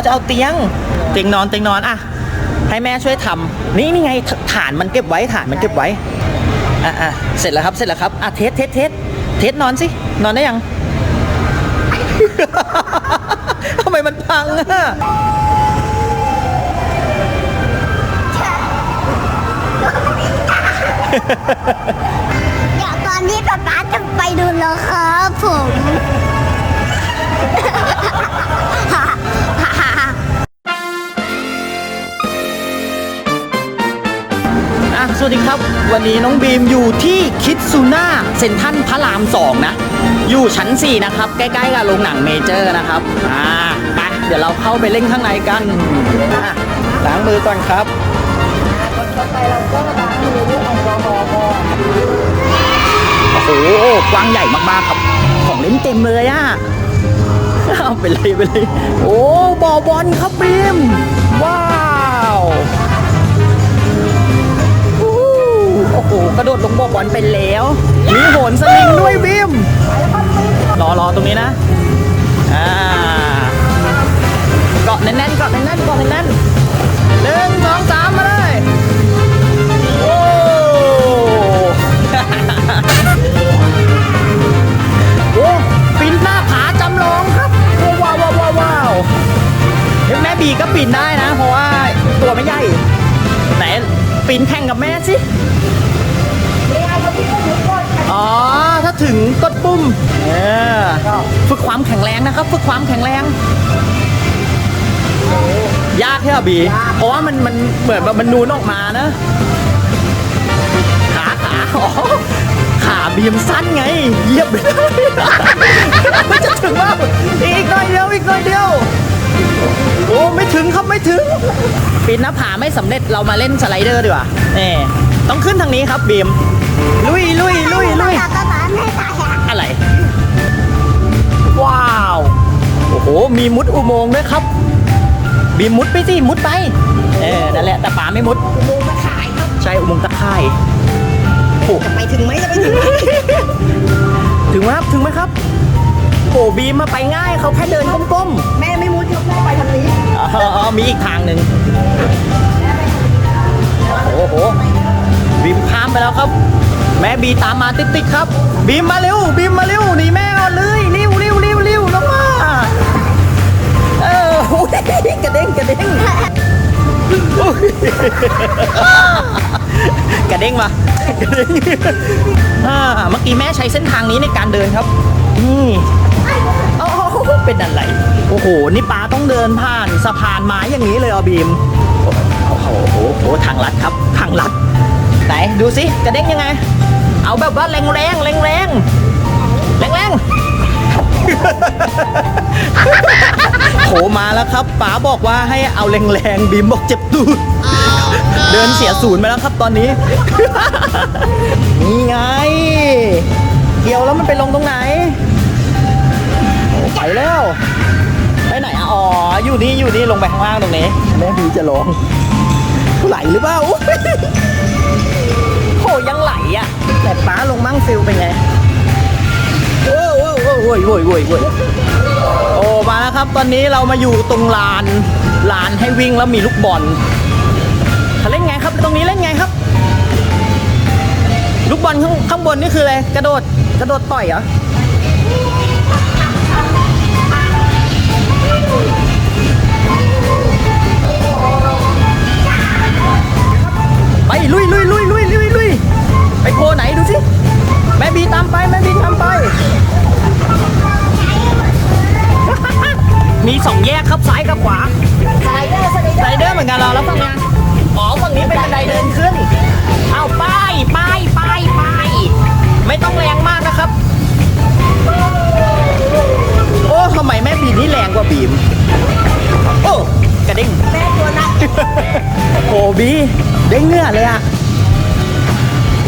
เขาจะเอาเตียง เตียงนอนเตียงนอนอะให้แม่ช่วยทำนี่นี่ไงฐานมันเก็บไว้ฐานมันเก็บไว้อะอะเสร็จแล้วครับเสร็จแล้วครับอะเทสเทสเทสเทสนอนสินอนได้ยังทำไมมันพังอะเดี๋ยวตอนนี้ป๊าป๊าจะไปดูแล้วครับผม สวัสดีครับ วันนี้น้องบีมอยู่ที่คิดซูน่าเซ็นทรัลพระรามสองนะ อยู่ชั้น 4 นะครับ ใกล้ๆกับโรงหนังเมเจอร์นะครับ อ่าไปเดี๋ยวเราเข้าไปเล่นข้างในกันอะล้างมือก่อนครับโอ้โหกว้างใหญ่มากๆครับ ของเล่นเต็มเลยอะเอาไปเลยไปเลย โอ้บอบอลครับบีมว้าว อ้โหกระโดดลงบ่อบอลไปแล้ว มีโหนสลิงด้วยบีมรอรอตรงนี้นะ อ่า เกาะแน่นๆเกาะแน่นๆเกาะแน่นๆหนึ่งสองสามมาเลยโอ้โอ้ปีนหน้าผาจำลองครับโอ้ว้าวว้าวว้าวว้าวเฮ้ยแม่บีก็ปีนได้นะ เพราะว่าตัวไม่ใหญ่ไหน ปีนแข่งกับแม่สิอ๋อ ถ้าถึงกดปุ่มเออฝึกความแข็งแรงนะครับ ฝึกความแข็งแรง ยากใช่ไหมบีเพราะว่ามันมันเหมือนแบบมันนูนออกมานะ ขาขาอ๋อขาบีมสั้นไงเหยียบไม่ได้มันจะถึงว่าอีกหน่อยเดียว อีกหน่อยเดียว โอ้ไม่ถึงครับไม่ถึง ปีนหน้าผาไม่สำเร็จเรามาเล่นสไลเดอร์ดีกว่านี่ต้องขึ้นทางนี้ครับบีมลุยลุยลุยลุยป๊าป๊าป๊าไม่ตายอะอะไร ว้าว โอ้โห มีมุดอุโมงค์ด้วยครับ บีมมุดไปสิมุดไป เออนั่นแหละแต่ป๋าไม่มุดดูมาขายครับ ใช่อุโมงค์ตะไคร่โอ้จะไปถึงไหมจะไปถึงไหมถึงไหมครับถึงไหมครับโอ้บีมมาไปง่ายเขาแค่เดินก้มแม่ไม่มุดครับแม่ ไปทางนี้อ๋อมีอีกทางหนึ่งโอ้โหบีมข้ามไปแล้วครับ แม่บีตามมาติดๆครับบีมมาเร็วบีมมาเร็วหนีแม่ก่อนเลยเร็วเร็วเร็วเร็วลงมาเออโอ้ยกระเด้งกระเด้งโอ้ยกระเด้งมากระเด้งอ่าเมื่อกี้แม่ใช้เส้นทางนี้ในการเดินครับนี่ เป็นอะไรโอ้โหนี่ป้าต้องเดินผ่านสะพานไม้อย่างนี้เลยอะบีมโอ้โหโอ้โหทางลัดครับทางลัดไหนดูสิกระเด้งยังไง เอาแบบว่าแรงแรงแรงแรงแรงแรงโผมาแล้วครับป๋าบอกว่าให้เอาแรงแรงๆบีมบอกเจ็บตูดเดินเสียศูนย์ไปแล้วครับตอนนี้ นี่ไง เกี่ยวแล้วมันไปลงตรงไหน ไปแล้วไปไหนอะอ๋ออยู่นี่อยู่นี่ลงไปข้างล่างตรงนี้ แม่บีจะลงไหลหรือเปล่าอุ๊ยโหยังไหลอะ แต่ป้าลงมั่งฟิลเป็นไงโอ้โหโอ้โหโอ้ยโอ้ยโอ้ยโอ้ยโอ้มาแล้วครับ ตอนนี้เรามาอยู่ตรงลานลานให้วิ่งแล้วมีลูกบอลเขาเล่นไงครับ ตรงนี้เล่นไงครับ ลูกบอลข้างข้างบนนี่คืออะไรกระโดดกระโดดต่อยเหรอ ไปลุยลุยลุยลุยลุยลุยไปโคไหนดูสิ แม่บีตามไป แม่บีตามไป มีสองแยกครับซ้ายกับขวาสไลเดอร์สไลเดอไรร์เดอร์เหมือนกันเราแล้วฝั่งนี้อ๋อฝั่งนี้เป็นบันไดเดินขึ้น เอาไปไปไปไปไม่ต้องแรงมากนะครับ ทำไมแม่บีนี่แรงกว่าบีม โอ้กระเด้งแม่ตัวนักโอ้บีได้เหงื่อเลยอะ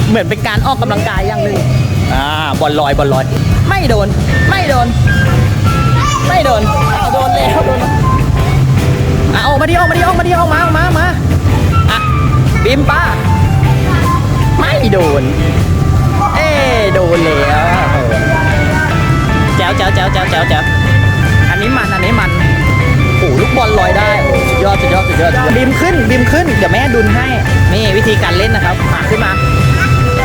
เหมือนเป็นการออกกำลังกายอย่างหนึ่งอ่าบอลลอยบอลลอย ไม่โดน ไม่โดน ไม่โดนอ้าวโดนแล้วโดนแล้วอะออกมาดิออกมาดิออกมาดิออกมาออกมาออกมาอะบิมป้า ไม่โดน เอ้โดนแล้วแจ๋วแจ๋วแจ๋วแจ๋วแจ๋ว แจ๋วอันนี้มันอันนี้มันโอ้ลูกบอลลอยสุดยอดบีมขึ้นบีมขึ้นเดี๋ยวแม่ดุนให้นี่วิธีการเล่นนะครับมาขึ้นมา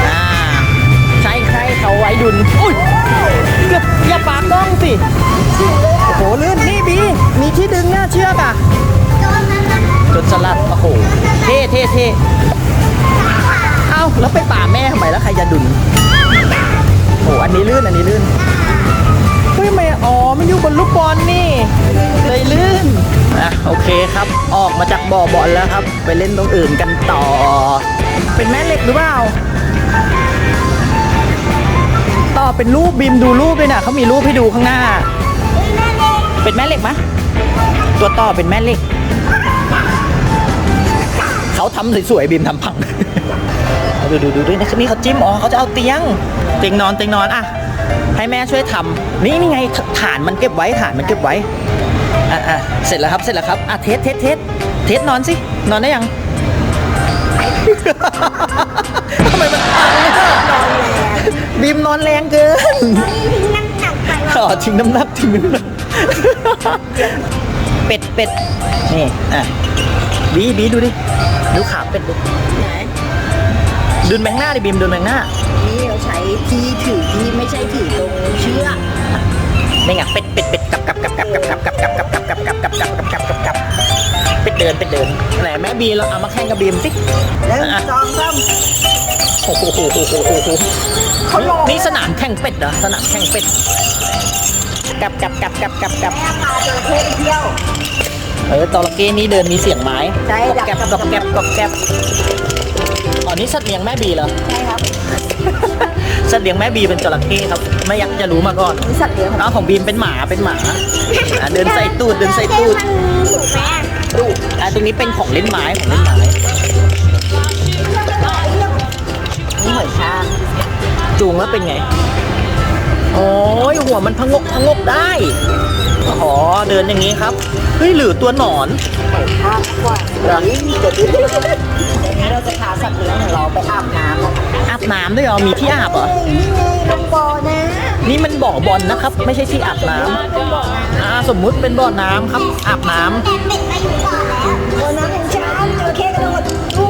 อ่าใช้ใครเขาไว้ดุนอุ้ยเกือบอย่าปากกล้องสิโอ้โหลื่นนี่บีมีที่ดึงหน้าเชือกอะจนสลัดโอ้โหเท่เท่เท่เอ้าแล้วไปป่าแม่ทำไมแล้วใครจะดุนโอ้อันนี้ลื่นอันนี้ลื่นเฮ้ยทำไม อ๋อ มันอยู่บนลูกบอลนี่ เลยลื่นอะโอเคครับ ออกมาจากบ่อบอลแล้วครับ ไปเล่นตรงอื่นกันต่อ เป็นแม่เหล็กหรือเปล่า ต่อเป็นรูปบีมดูรูปเลยนะเขามีรูปให้ดูข้างหน้า เป็นแม่เหล็กมะตัวต่อเป็นแม่เหล็ก เขาทำสวยๆบีมทำพังดูดูดูดูนี่นี่เขาจิ้มอ๋อเขาจะเอาเตียง เตียงนอนเตียงนอนอะ ให้แม่ช่วยทำนี่นี่ไงฐฐานมันเก็บไว้ฐานมันเก็บไว้อะอะเสร็จแล้วครับเสร็จแล้วครับอะเทสเทสเทสเทสนอนสินอนได้ยังทำไมมันพังเนี่ยบีมนอนแรงเกินนั่งตักไปอ๋อทิ้งน้ำหนักทิ้งน้ำหนักเป็ดเป็ดนี่อะบีบีดูดิ ดูขาเป็ดดิ ไหนดึนแบงหน้าดิบีมดึนแบงหน้า นี่เราใช้ที่ถือที่ไม่ใช่ถือตรงเชือกนี่ไงเป็ดเป็ดเป็ดกับกับกับกับกับกับกับกับกับกับกับกับกับกับกับกับกับเป็ดเดินเป็ดเดินไหนแม่บีเราเอามาแข่งกับบีมสิหนึ่งสองสามโอ้โหโอ้โหโอ้โหโอ้โหเขาลงนี่สนามแข่งเป็ดเหรอสนามแข่งเป็ดกับกับกับกับกับกับแม่พาจระเข้ไปเที่ยวเออจระเข้นี่เดินมีเสียงไม้ใช่กอบแกบกอบแกบกอบแกบอ๋อนี่สัตว์เลี้ยงแม่บีเหรอใช่ครับ สัตว์เลี้ยงแม่บีเป็นจระเข้ครับไม่อยากจะรู้มาก่อนมีสัตว์เลี้ยงของอ้าวของบีมเป็นหมาเป็นหมาอะเดินใส่ตูดเดินใส่ตูดมันถูกไหมอะตรงนี้เป็นของเล่นไม้ของเล่นไม้นี่เหมือนช้างจูงแล้วเป็นไงโอ้ยหัวมันพะงกพะงกได้อ๋อเดินอย่างนี้ครับเฮ้ยหรือตัวหนอนไก่ข้าวกว่าเดี๋ยวนี้เดี๋ยวนี้เดี๋ยวนี้เราจะพาสัตว์เลี้ยงของเราไปอาบน้ำนะคะ อาบน้ำด้วยเหรอ มีที่อาบเหรอ นี่ไงลงบ่อนะนี่มันบ่อบอลนะครับ ไม่ใช่ที่อาบน้ำอ่าสมมุติเป็นบ่อน้ำครับ อาบน้ำเป็ดมาอยู่ก่อนแล้วบ่อน้ำของช้างจระเข้กระโดดตู้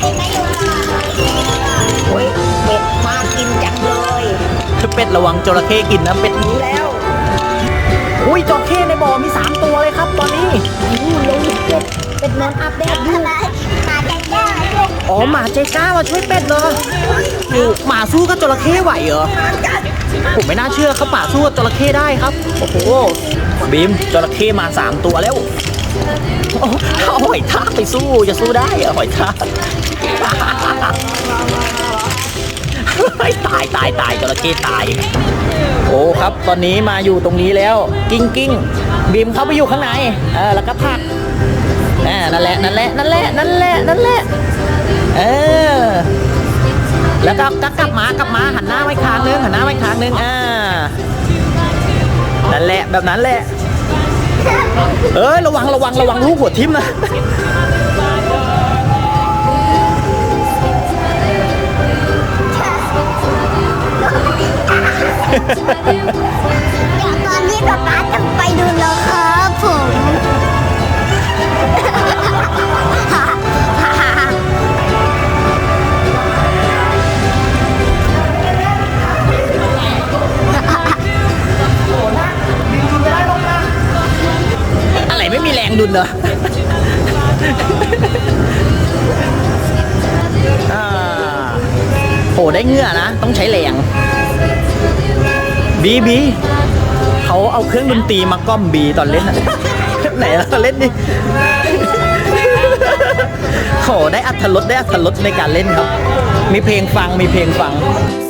เป็ดมาอยู่ก่อนโอ้ยเป็ดมากินจังเลยเป็ดระวังจระเข้กินนะเป็ดรู้แล้วอุ้ยจระเข้ในบ่อมี 3 ตัวเลยครับ ตอนนี้อู้ลงเป็ดเป็ดนอนอาบแดดอยู่มาแดดได้ด้วย อ๋อหมาใจกล้ามาช่วยเป็ดเหรอโอ้หมาสู้กับจระเข้ไหวเหรอผมไม่น่าเชื่อเขาหมาสู้กับจระเข้ได้ครับโอ้โหบีมจระเข้มา3ตัวแล้วโอ้เอาหอยทากไปสู้จะสู้ได้เหรอหอยทากเฮ้ยตายตายตายจระเข้ตายโอ้ครับ ตอนนี้มาอยู่ตรงนี้แล้ว กิ้งกิ้งบีมเข้าไปอยู่ข้างในเออแล้วก็พักอ่านั่นแหละนั่นแหละนั่นแหละนั่นแหละนั่นแหละ เออ แล้วก็ก็กลับมากลับมาหันหน้าไว้ข้างนึงหันหน้าไว้ข้างนึงอ่านั่นแหละแบบนั้นแหละ เอ้ยระวังระวังระวังลูกหัวทิ่มนะ นเหรออ่าโหได้เหงื่อนะ ต้องใช้แรงบีบีเขาเอาเครื่องดนตรีมาก้อมบีตอนเล่นอะไหนเราเล่นดิโหได้อัธรสได้อัธรสในการเล่นครับ มีเพลงฟังมีเพลงฟังส